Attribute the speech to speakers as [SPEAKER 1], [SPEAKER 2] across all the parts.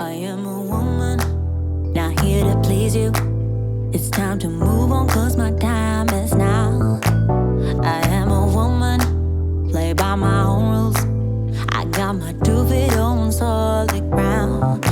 [SPEAKER 1] I am a woman, not here to please you. It's time to move on, cause my time is now. I am a woman, play by my own rules. I got my two feet on solid ground.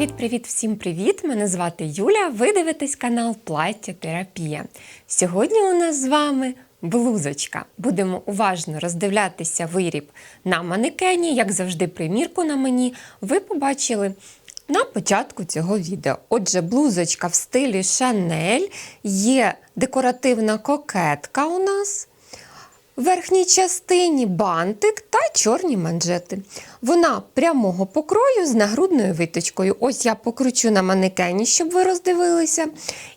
[SPEAKER 1] Do.
[SPEAKER 2] Привіт, привіт, всім привіт! Мене звати Юля. Ви дивитесь канал Плаття Терапія. Сьогодні у нас з вами блузочка. Будемо уважно роздивлятися виріб на манекені, як завжди, примірку на мені. Ви побачили. На початку цього відео. Отже, блузочка в стилі Шанель, є декоративна кокетка у нас. В верхній частині бантик та чорні манжети. Вона прямого покрою з нагрудною виточкою. Ось я покручу на манекені, щоб ви роздивилися,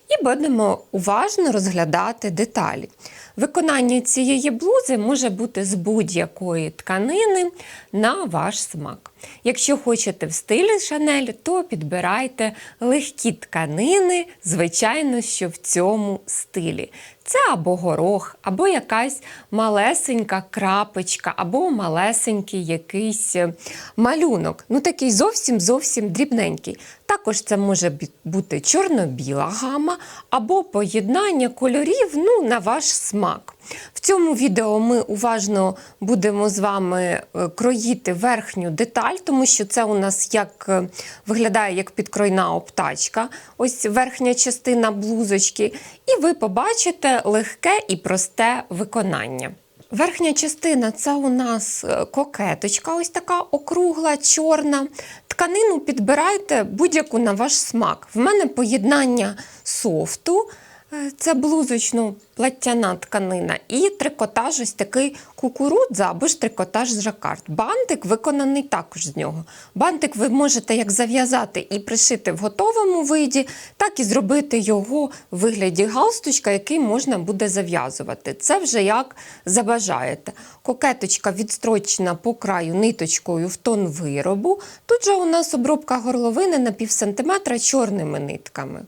[SPEAKER 2] і будемо уважно розглядати деталі. Виконання цієї блузи може бути з будь-якої тканини на ваш смак. Якщо хочете в стилі Шанель, то підбирайте легкі тканини, звичайно, що в цьому стилі. Це або горох, або якась малесенька крапочка, або малесенький якийсь е, малюнок. Ну такий зовсім зовсім дрібненький. Також це може бути чорно-біла гама або поєднання кольорів ну, на ваш смак. В цьому відео ми уважно будемо з вами е, кроїти верхню деталь, тому що це у нас як е, виглядає як підкройна обтачка, ось верхня частина блузочки, і ви побачите легке і просте виконання. Верхня частина це у нас е, кокеточка, ось така округла, чорна. Тканину підбирайте будь-яку на ваш смак. В мене поєднання софту, е, це блузочно-платтяна тканина, і трикотаж ось такий кукурудза або ж трикотаж з жакард. Бантик виконаний також з нього. Бантик ви можете як зав'язати і пришити в готовому виді, так і зробити його в вигляді галстучка, який можна буде зав'язувати. Це вже як забажаєте. Кокеточка відстрочена по краю ниточкою в тон виробу. Тут же у нас обробка горловини на пів сантиметра чорними нитками.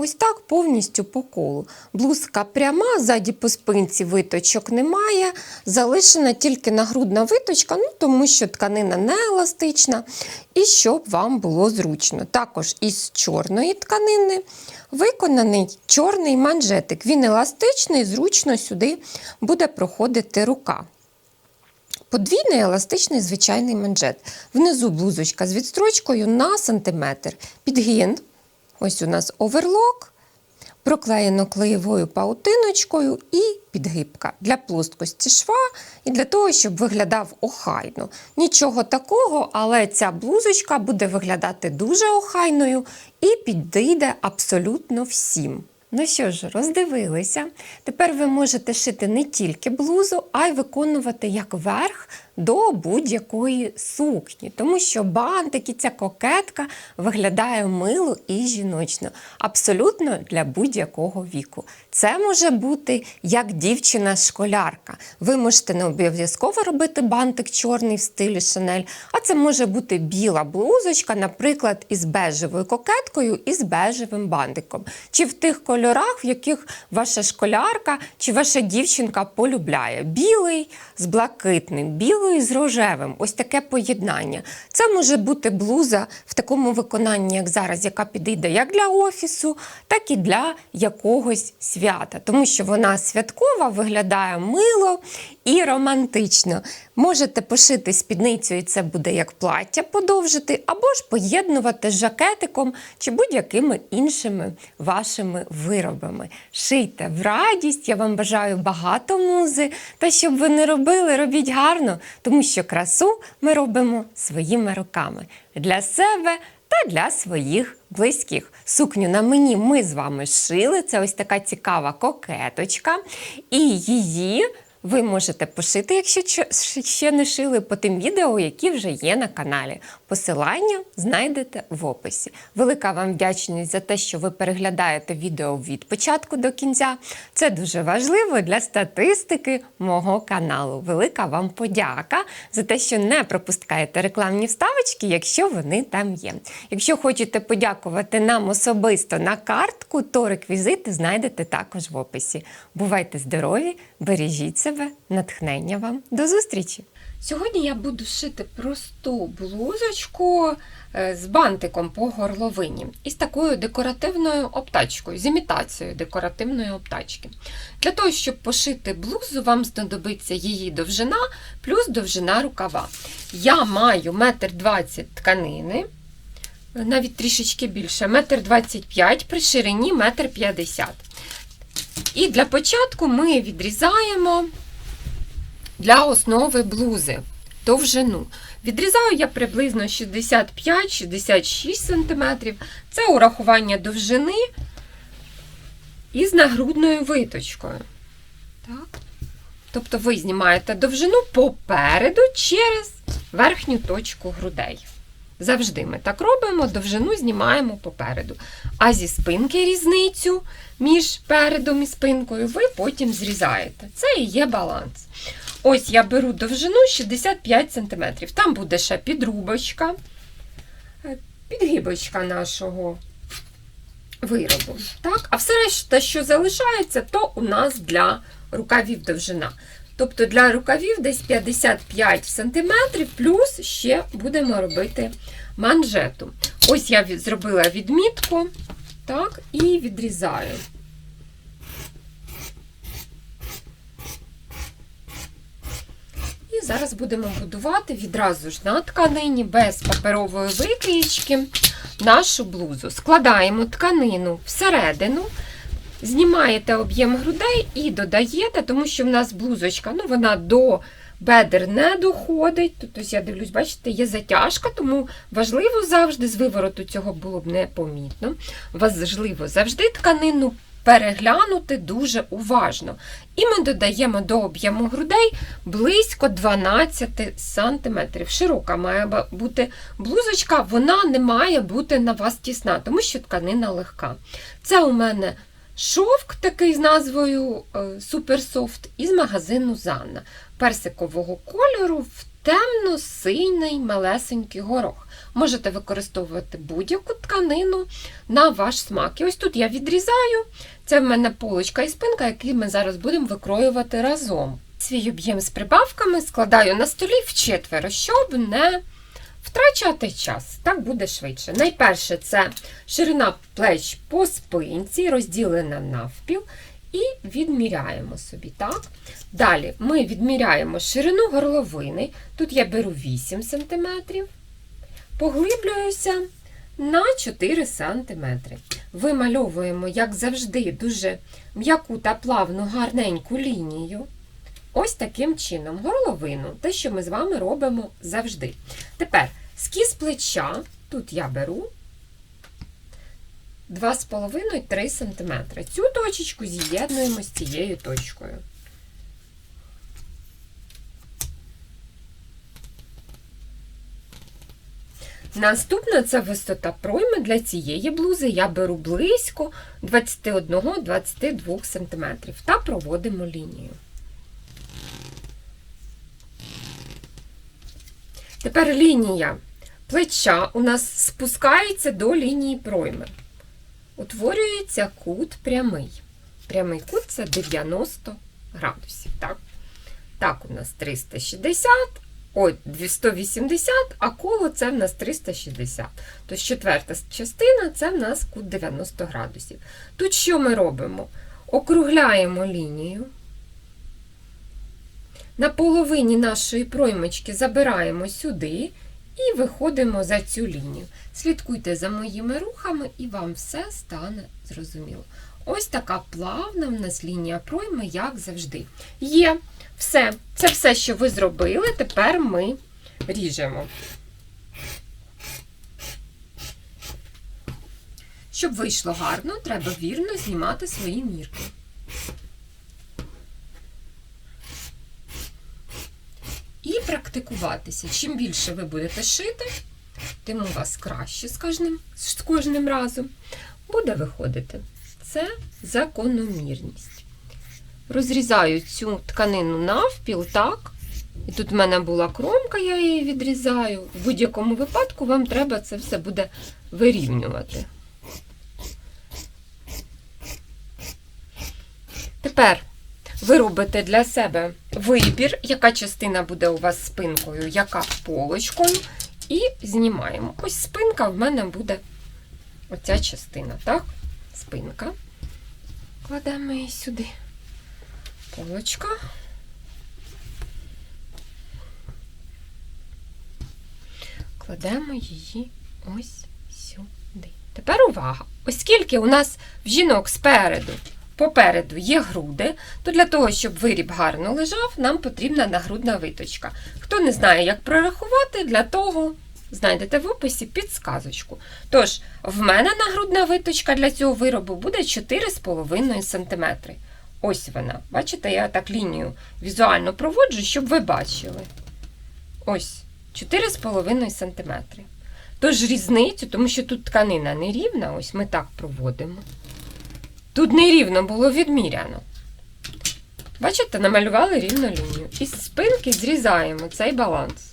[SPEAKER 2] Ось так повністю по колу. Блузка пряма, ззаді по спинці виточок немає, залишена тільки нагрудна виточка, ну тому що тканина не еластична, і щоб вам було зручно. Також із чорної тканини виконаний чорний манжетик. Він еластичний, зручно сюди буде проходити рука. Подвійний еластичний звичайний манжет. Внизу блузочка з відстрочкою на сантиметр. Підгін. Ось у нас оверлок, проклеєно клеєвою паутиночкою і підгибка для плоскості шва і для того, щоб виглядав охайно. Нічого такого, але ця блузочка буде виглядати дуже охайною і підійде абсолютно всім. Ну що ж, роздивилися. Тепер ви можете шити не тільки блузу, а й виконувати як верх до будь-якої сукні, тому що бантик і ця кокетка виглядає мило і жіночно, абсолютно для будь-якого віку. Це може бути як дівчина-школярка. Ви можете не обов'язково робити бантик чорний в стилі Шанель, а це може бути біла блузочка, наприклад, із бежевою кокеткою і з бежевим бантиком. Чи в тих кольорах, в яких ваша школярка чи ваша дівчинка полюбляє. Білий з блакитним, білий з рожевим. Ось таке поєднання. Це може бути блуза в такому виконанні, як зараз, яка підійде як для офісу, так і для якогось свята, тому що вона святкова, виглядає мило і романтично. Можете пошити спідницю, і це буде як плаття подовжити, або ж поєднувати з жакетиком чи будь-якими іншими вашими виробами. Шийте в радість, я вам бажаю багато музи. Та щоб ви не робили, робіть гарно, тому що красу ми робимо своїми руками для себе та для своїх близьких. Сукню на мені ми з вами шили. Це ось така цікава кокеточка. І її ви можете пошити, якщо ще не шили, по тим відео, які вже є на каналі. Посилання знайдете в описі. Велика вам вдячність за те, що ви переглядаєте відео від початку до кінця. Це дуже важливо для статистики мого каналу. Велика вам подяка за те, що не пропускаєте рекламні вставочки, якщо вони там є. Якщо хочете подякувати нам особисто на картку, то реквізити знайдете також в описі. Бувайте здорові, бережіть себе, натхнення вам. До зустрічі! Сьогодні я буду шити просту блузочку е, з бантиком по горловині і з такою декоративною обтачкою, з імітацією декоративної обтачки. Для того, щоб пошити блузу, вам знадобиться її довжина плюс довжина рукава. Я маю 1,20 м тканини, навіть трішечки більше, 1,25 м при ширині 1,50 м. І для початку ми відрізаємо для основи блузи довжину. Відрізаю я приблизно 65-66 см. Це урахування довжини із нагрудною виточкою. Так. Тобто ви знімаєте довжину попереду через верхню точку грудей. Завжди ми так робимо, довжину знімаємо попереду. А зі спинки різницю між передом і спинкою ви потім зрізаєте. Це і є баланс. Ось я беру довжину 65 см. Там буде ще підрубочка, е, підгибочка нашого виробу. Так? А все решта, що залишається, то у нас для рукавів довжина. Тобто для рукавів десь 55 см, плюс ще будемо робити манжету. Ось я зробила відмітку так, і відрізаю. Зараз будемо будувати відразу ж на тканині без паперової викрійки нашу блузу. Складаємо тканину всередину, знімаєте об'єм грудей і додаєте, тому що в нас блузочка, ну вона до бедер не доходить. Тут ось я дивлюсь, бачите, є затяжка, тому важливо завжди з вивороту цього було б непомітно. Важливо завжди тканину переглянути дуже уважно. І ми додаємо до об'єму грудей близько 12 см. Широка має бути блузочка, вона не має бути на вас тісна, тому що тканина легка. Це у мене шовк такий з назвою Суперсофт із магазину Занна персикового кольору в темно-синій малесенький горох. Можете використовувати будь-яку тканину на ваш смак. І ось тут я відрізаю. Це в мене полочка і спинка, які ми зараз будемо викроювати разом. Свій об'єм з прибавками складаю на столі в четверо, щоб не втрачати час. Так буде швидше. Найперше це ширина плеч по спинці, розділена навпіл, і відміряємо собі. так? Далі ми відміряємо ширину горловини. Тут я беру 8 см, поглиблююся на 4 см. Вимальовуємо, як завжди, дуже м'яку та плавну гарненьку лінію. Ось таким чином, горловину, те, що ми з вами робимо завжди. Тепер скіз плеча, тут я беру 2,5-3 см. Цю точечку з'єднуємо з цією точкою. Наступна це висота пройми для цієї блузи. Я беру близько 21-22 см та проводимо лінію. Тепер лінія плеча у нас спускається до лінії пройми. Утворюється кут прямий. Прямий кут це 90 градусів. Так, так у нас 360, ой, 180, а коло це в нас 360. Тобто четверта частина це в нас кут 90 градусів. Тут що ми робимо? Округляємо лінію. На половині нашої проймочки забираємо сюди і виходимо за цю лінію. Слідкуйте за моїми рухами, і вам все стане зрозуміло. Ось така плавна в нас лінія пройми, як завжди. Є все. Це все, що ви зробили. Тепер ми ріжемо. Щоб вийшло гарно, треба вірно знімати свої мірки. Практикуватися. Чим більше ви будете шити, тим у вас краще з кожним, з кожним разом буде виходити. Це закономірність. Розрізаю цю тканину навпіл, так. І тут в мене була кромка, я її відрізаю. В будь-якому випадку вам треба це все буде вирівнювати. Тепер ви робите для себе вибір, яка частина буде у вас спинкою, яка полочкою. І знімаємо. Ось спинка в мене буде оця частина, так? Спинка. Кладемо її сюди. Полочка. Кладемо її ось сюди. Тепер увага! Оскільки у нас в жінок спереду, попереду є груди, то для того, щоб виріб гарно лежав, нам потрібна нагрудна виточка. Хто не знає, як прорахувати, для того знайдете в описі підсказочку. Тож, в мене нагрудна виточка для цього виробу буде 4,5 см. Ось вона. Бачите, я так лінію візуально проводжу, щоб ви бачили. Ось 4,5 см. Тож різницю, тому що тут тканина нерівна, ось ми так проводимо. Тут нерівно було відміряно. Бачите, намалювали рівну лінію. Із спинки зрізаємо цей баланс.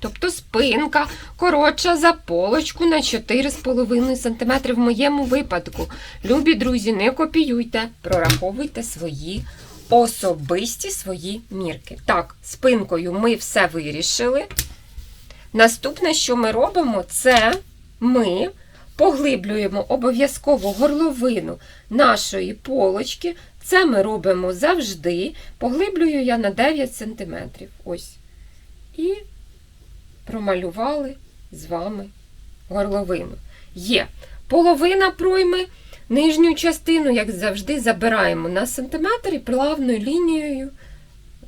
[SPEAKER 2] Тобто спинка коротша за полочку на 4,5 см в моєму випадку. Любі друзі, не копіюйте, прораховуйте свої особисті свої мірки. Так, спинкою ми все вирішили. Наступне, що ми робимо, це ми поглиблюємо обов'язково горловину нашої полочки. Це ми робимо завжди. Поглиблюю я на 9 см. Ось. І промалювали з вами горловину. Є половина пройми, нижню частину, як завжди, забираємо на сантиметр і плавною лінією.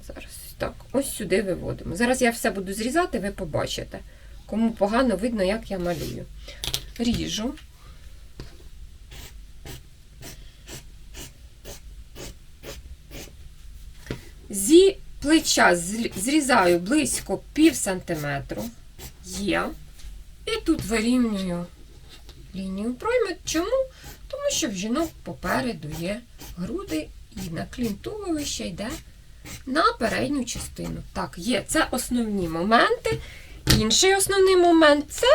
[SPEAKER 2] Зараз так, ось сюди виводимо. Зараз я все буду зрізати, ви побачите. Кому погано видно, як я малюю. Ріжу. Зі плеча зрізаю близько пів сантиметру. Є. І тут вирівнюю лінію пройми. Чому? Тому що в жінок попереду є груди і наклін туловища йде на передню частину. Так, є. Це основні моменти. Інший основний момент це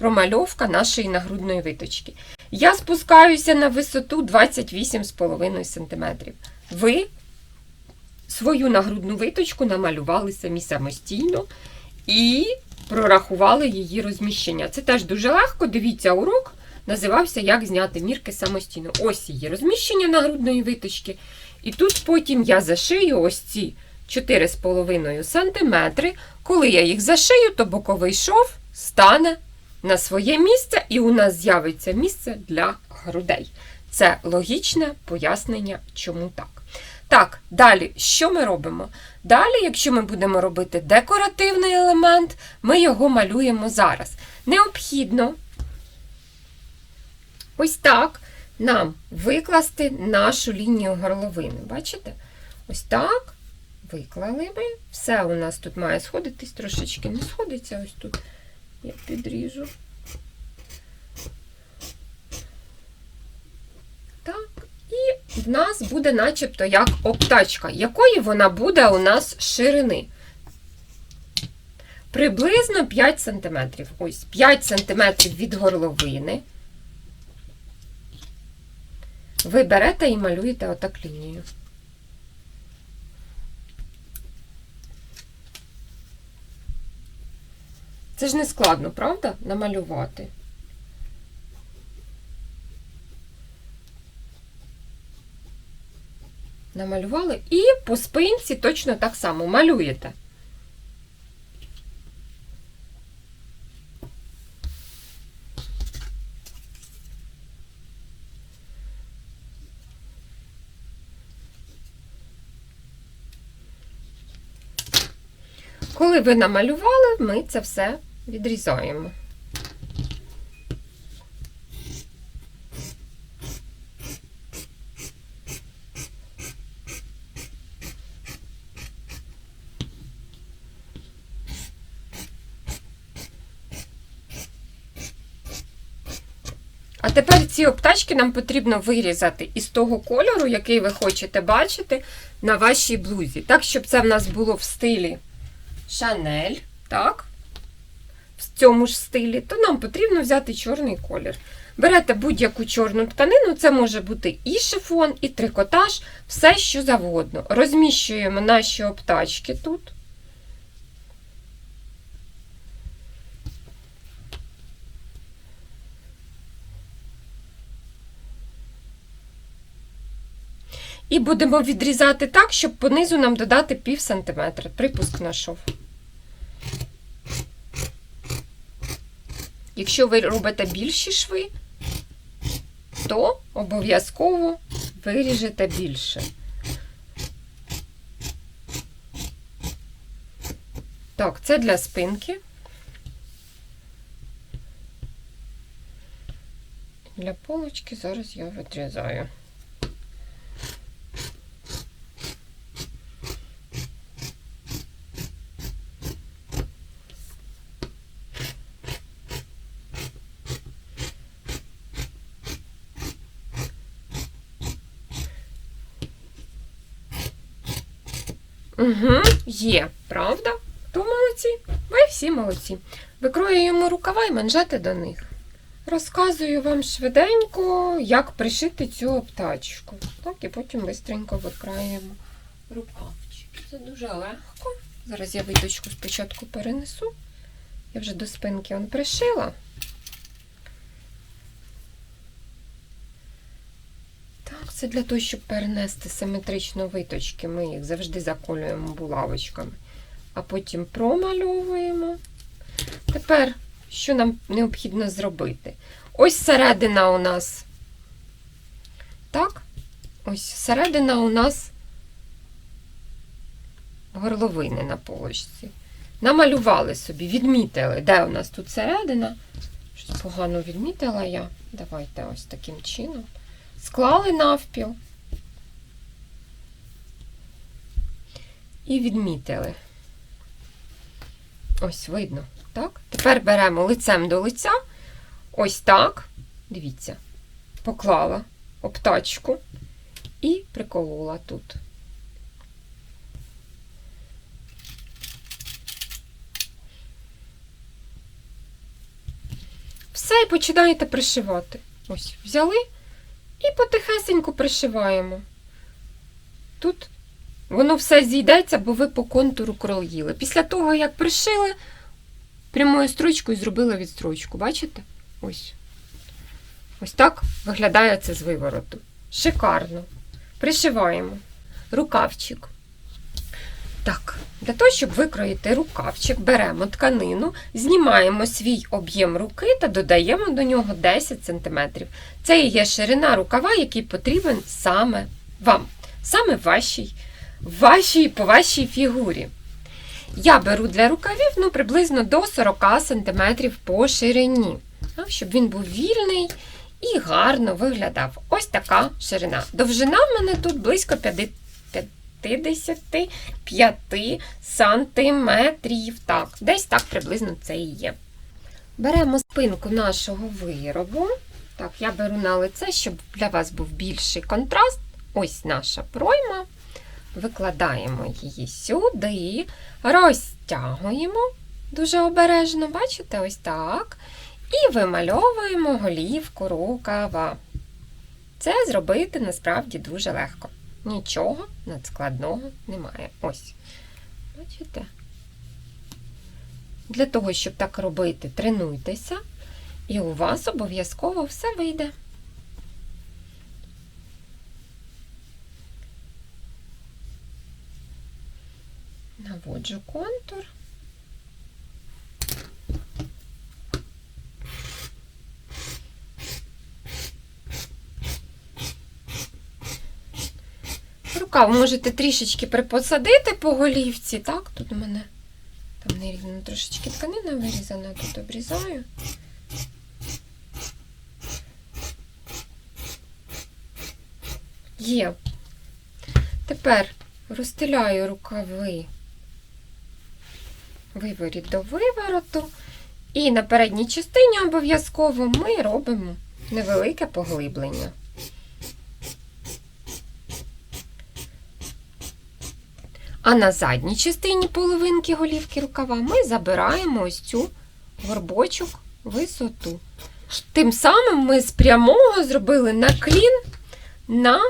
[SPEAKER 2] промальовка нашої нагрудної виточки. Я спускаюся на висоту 28,5 см. Ви свою нагрудну виточку намалювали самі самостійно і прорахували її розміщення. Це теж дуже легко. Дивіться, урок називався Як зняти мірки самостійно. Ось її розміщення нагрудної виточки. І тут потім я зашию ось ці 4,5 см. Коли я їх зашию, то боковий шов стане на своє місце, і у нас з'явиться місце для грудей. Це логічне пояснення, чому так. Так, далі, що ми робимо? Далі, якщо ми будемо робити декоративний елемент, ми його малюємо зараз. Необхідно ось так нам викласти нашу лінію горловини. Бачите? Ось так виклали би. Все у нас тут має сходитись, трошечки не сходиться. Ось тут я підріжу. Так, і в нас буде начебто як обтачка. Якої вона буде у нас ширини? Приблизно 5 см. Ось 5 см від горловини. Ви берете і малюєте отак лінію. Це ж не складно, правда? Намалювати. Намалювали і по спинці точно так само малюєте. Коли ви намалювали, ми це все відрізаємо. А тепер ці обтачки нам потрібно вирізати із того кольору, який ви хочете бачити на вашій блузі. Так, щоб це в нас було в стилі Шанель, так? В цьому ж стилі, то нам потрібно взяти чорний колір. Берете будь-яку чорну тканину, це може бути і шифон, і трикотаж, все що завгодно. Розміщуємо наші обтачки тут. І будемо відрізати так, щоб понизу нам додати пів сантиметра. Припуск на шов. Якщо ви робите більші шви, то обов'язково виріжете більше. Так, це для спинки. Для полочки зараз я відрізаю. Угу, є, правда? То молодці. Ви всі молодці. Викроюємо рукава і манжети до них. Розказую вам швиденько, як пришити цю обтачку. Так, і потім швидко викраємо рукавчики. Це дуже легко. Зараз я виточку спочатку перенесу. Я вже до спинки он пришила. Так, це для того, щоб перенести симетрично виточки. Ми їх завжди заколюємо булавочками, а потім промальовуємо. Тепер, що нам необхідно зробити? Ось середина у нас. Так, ось середина у нас горловини на полочці. Намалювали собі, відмітили, де у нас тут середина. Щось погано відмітила я. Давайте ось таким чином. Склали навпіл і відмітили. Ось видно, так? Тепер беремо лицем до лиця, ось так, дивіться, поклала обтачку і приколола тут. Все, і починаєте пришивати. Ось, взяли. І потихесеньку пришиваємо. Тут воно все зійдеться, бо ви по контуру кроїли. Після того, як пришили, прямою строчкою зробила відстрочку. Бачите? Ось. Ось так виглядає це з вивороту. Шикарно. Пришиваємо. Рукавчик. Так, для того, щоб викроїти рукавчик, беремо тканину, знімаємо свій об'єм руки та додаємо до нього 10 см. Це і є ширина рукава, який потрібен саме вам, саме вашій, вашій, по вашій фігурі. Я беру для рукавів ну, приблизно до 40 см по ширині, щоб він був вільний і гарно виглядав. Ось така ширина. Довжина в мене тут близько 50 65 сантиметрів. Так, десь так приблизно це і є. Беремо спинку нашого виробу. Так, я беру на лице, щоб для вас був більший контраст. Ось наша пройма. Викладаємо її сюди, розтягуємо дуже обережно, бачите, ось так. І вимальовуємо голівку рукава. Це зробити насправді дуже легко. Нічого надскладного немає. Ось. Бачите? Для того, щоб так робити, тренуйтеся, і у вас обов'язково все вийде. Наводжу контур. Рукав можете трішечки припосадити по голівці, так? Тут у мене там нерівно трошечки тканина вирізана, тут обрізаю. Є. Тепер розстеляю рукави виворіт до вивороту. І на передній частині обов'язково ми робимо невелике поглиблення. А на задній частині половинки голівки рукава ми забираємо ось цю горбочок висоту. Тим самим ми з прямого зробили наклін на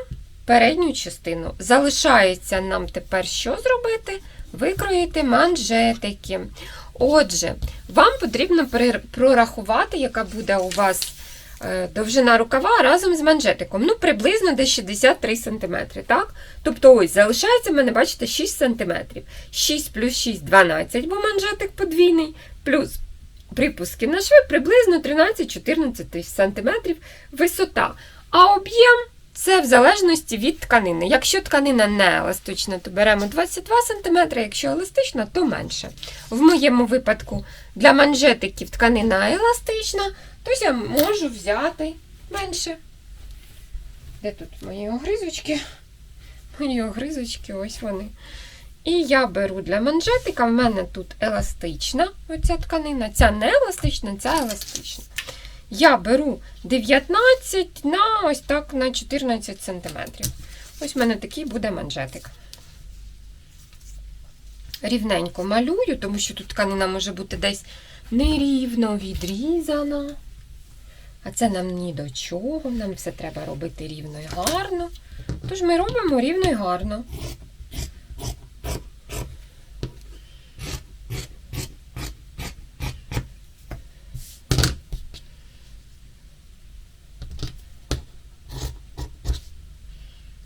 [SPEAKER 2] передню частину. Залишається нам тепер що зробити? Викроїти манжетики. Отже, вам потрібно прорахувати, яка буде у вас довжина рукава разом з манжетиком. Ну, приблизно десь 63 см. Так? Тобто, ось, залишається в мене, бачите, 6 см. 6 плюс 6 12, бо манжетик подвійний, плюс припуски на шви приблизно 13-14 см висота. А об'єм це в залежності від тканини. Якщо тканина не еластична, то беремо 22 см, якщо еластична, то менше. В моєму випадку для манжетиків тканина еластична, то я можу взяти менше. Де тут мої огризочки? Мої огризочки, ось вони. І я беру для манжетика, в мене тут еластична оця тканина, ця не еластична, ця еластична. Я беру 19 на ось так на 14 см. Ось в мене такий буде манжетик. Рівненько малюю, тому що тут тканина може бути десь нерівно відрізана. А це нам ні до чого, нам все треба робити рівно і гарно. Тож ми робимо рівно і гарно.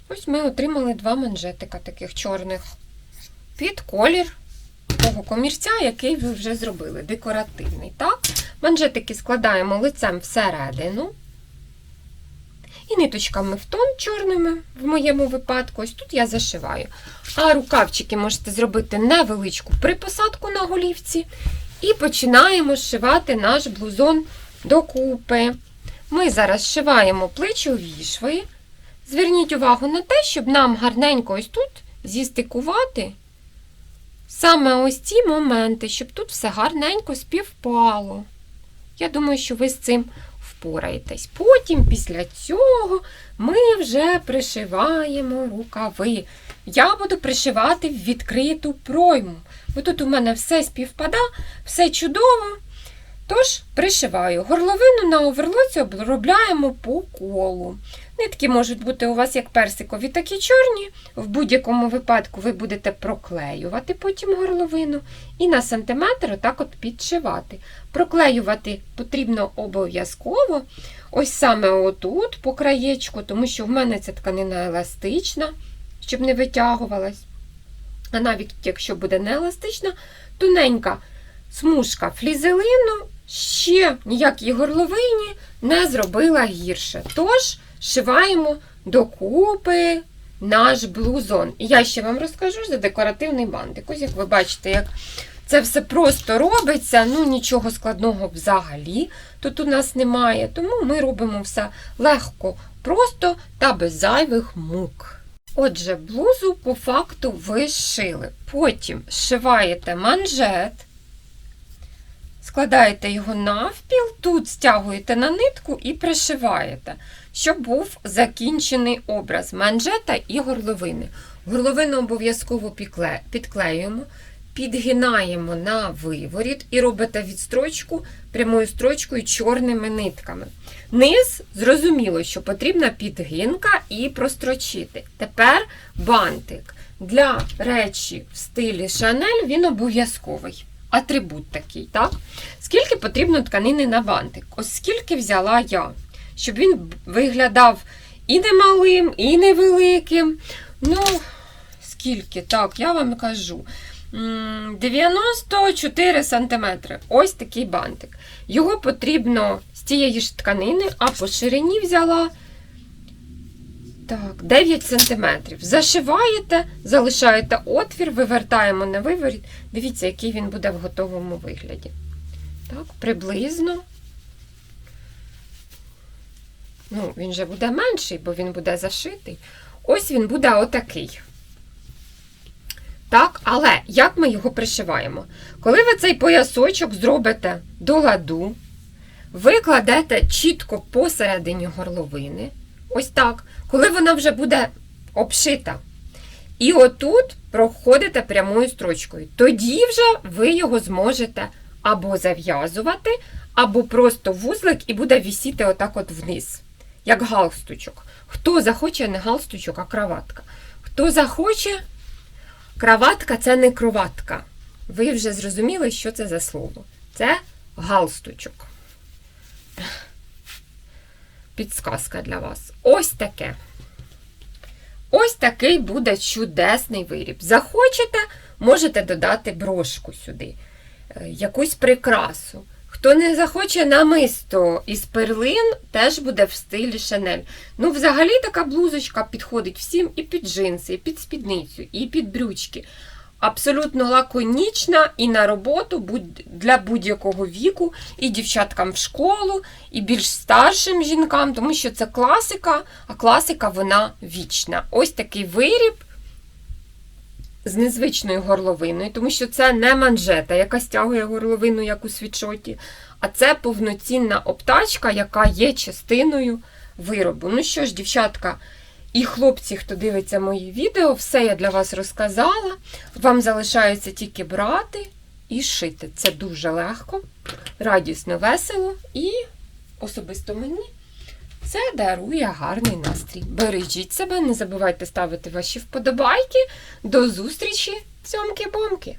[SPEAKER 2] Ось ми отримали два манжетика таких чорних під колір того комірця, який ви вже зробили, декоративний. Так? Манжетики складаємо лицем всередину. І ниточками в тон чорними, в моєму випадку, ось тут я зашиваю. А рукавчики можете зробити невеличку припосадку на голівці. І починаємо зшивати наш блузон докупи. Ми зараз зшиваємо плечові шви. Зверніть увагу на те, щоб нам гарненько ось тут зістикувати саме ось ці моменти, щоб тут все гарненько співпало. Я думаю, що ви з цим впораєтесь. Потім, після цього, ми вже пришиваємо рукави. Я буду пришивати в відкриту пройму. Бо тут у мене все співпада, все чудово. Тож пришиваю. Горловину на оверлоці обробляємо по колу. Нитки можуть бути у вас як персикові, так і чорні. В будь-якому випадку ви будете проклеювати потім горловину і на сантиметр отак от підшивати. Проклеювати потрібно обов'язково. Ось саме отут, по краєчку, тому що в мене ця тканина еластична, щоб не витягувалась. А навіть якщо буде не еластична, тоненька смужка флізелину ще ніякій горловині не зробила гірше. Тож шиваємо докупи наш блузон. І я ще вам розкажу за декоративний бантик. Ось як ви бачите, як це все просто робиться, ну нічого складного взагалі тут у нас немає. Тому ми робимо все легко, просто та без зайвих мук. Отже, блузу по факту ви зшили. Потім зшиваєте манжет, складаєте його навпіл, тут стягуєте на нитку і пришиваєте, щоб був закінчений образ манжета і горловини. Горловину обов'язково підклеюємо, підгинаємо на виворіт і робите відстрочку прямою строчкою чорними нитками. Низ зрозуміло, що потрібна підгинка і прострочити. Тепер бантик. Для речі в стилі Шанель він обов'язковий. Атрибут такий, так? Скільки потрібно тканини на бантик? Ось скільки взяла я, щоб він виглядав і немалим, і невеликим. Ну, скільки? Так, я вам кажу. 94 см. Ось такий бантик. Його потрібно з тієї ж тканини, а по ширині взяла так, 9 см. Зашиваєте, залишаєте отвір, вивертаємо на виворіт. Дивіться, який він буде в готовому вигляді. Так, приблизно. Ну, він же буде менший, бо він буде зашитий. Ось він буде отакий. Так, але як ми його пришиваємо? Коли ви цей поясочок зробите до ладу, ви кладете чітко посередині горловини. Ось так, коли вона вже буде обшита. І отут проходите прямою строчкою. Тоді вже ви його зможете або зав'язувати, або просто вузлик і буде вісіти отак от вниз, як галстучок. Хто захоче, не галстучок, а краватка. Хто захоче, краватка це не кроватка. Ви вже зрозуміли, що це за слово. Це галстучок. Підсказка для вас. Ось таке. Ось такий буде чудесний виріб. Захочете, можете додати брошку сюди, е, якусь прикрасу. Хто не захоче намисто із перлин, теж буде в стилі Шанель. Ну, взагалі, така блузочка підходить всім і під джинси, і під спідницю, і під брючки. Абсолютно лаконічна і на роботу для будь-якого віку, і дівчаткам в школу, і більш старшим жінкам, тому що це класика, а класика вона вічна. Ось такий виріб з незвичною горловиною, тому що це не манжета, яка стягує горловину, як у світшоті, а це повноцінна обтачка, яка є частиною виробу. Ну що ж, дівчатка. І хлопці, хто дивиться мої відео, все я для вас розказала. Вам залишається тільки брати і шити. Це дуже легко, радісно, весело і особисто мені це дарує гарний настрій. Бережіть себе, не забувайте ставити ваші вподобайки. До зустрічі, цьомки-бомки!